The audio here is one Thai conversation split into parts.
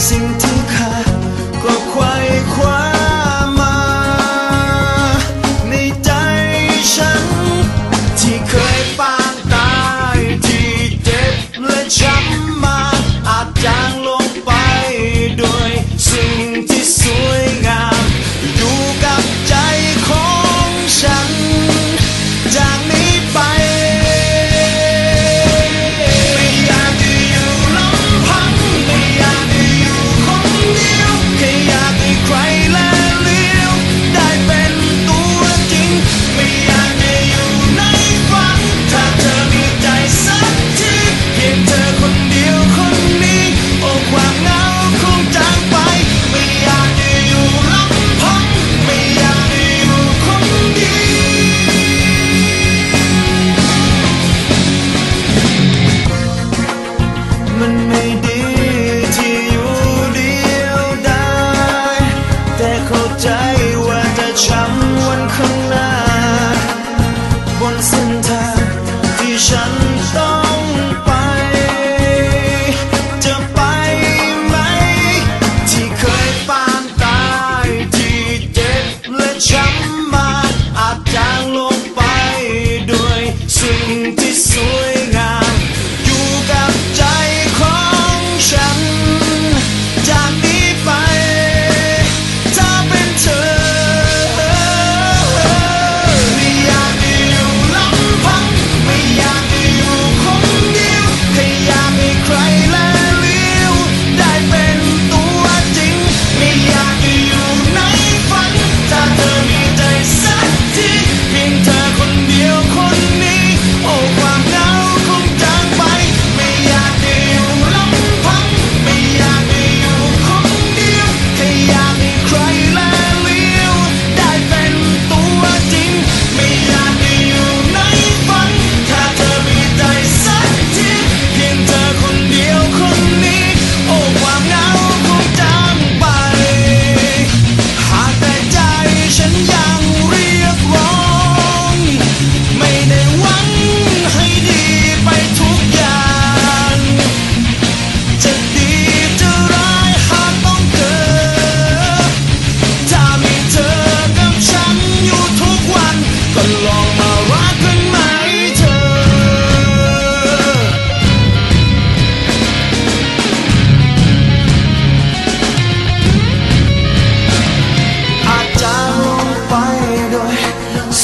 sing to come.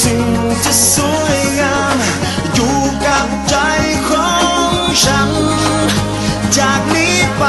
สิ่งจะสวยงามอยู่กับใจของฉัน จากนี้ไป